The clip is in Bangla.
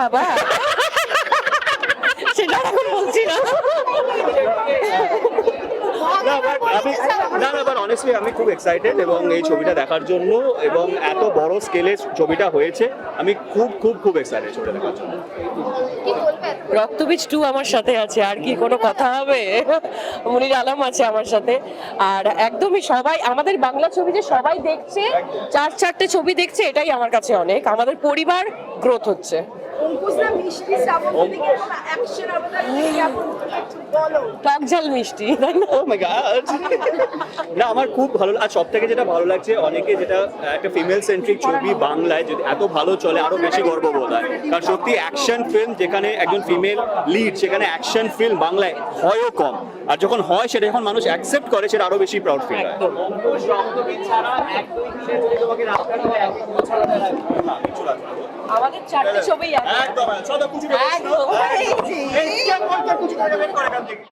বাবা। সেটা এখন বলছি না। অনেস্টলি আমি খুব এক্সাইটেড এবং এই ছবিটা দেখার জন্য এবং এত বড় স্কেলে ছবিটা হয়েছে আমি খুব খুব খুব এক্সাইটেড ছবিটা দেখার জন্য। রক্তবীজ টু আমার সাথে আছে আর কি কোনো কথা হবে? মুনির আলম আছে আমার সাথে। আর একদমই সবাই আমাদের বাংলা ছবি যে সবাই দেখছে চার চারটে ছবি দেখছে এটাই আমার কাছে অনেক। আমাদের পরিবার গ্রোথ হচ্ছে। অঙ্কুশদা মিষ্টি তাই না? ও মাই গড না আমার খুব ভালো আর সব থেকে যেটা ভালো লাগছে অনেকে যেটা একটা ফিমেল সেন্ট্রিক ছবি বাংলায় যদি এত ভালো চলে আরও বেশি গর্ব বোধ হয়। কারণ সত্যি অ্যাকশন ফিল্ম যেখানে একজন ফিমেল লিড সেখানে অ্যাকশন ফিল্ম বাংলায় হয়ও কম। আর যখন হয় সেটা যখন মানুষ অ্যাকসেপ্ট করে সেটা আরও বেশি প্রাউড ফিল হয়। আমাদের চারটে ছবি আছে একদম, কুচি একদম। এই, কেন করতে কুচি করে বের করে এখান থেকে?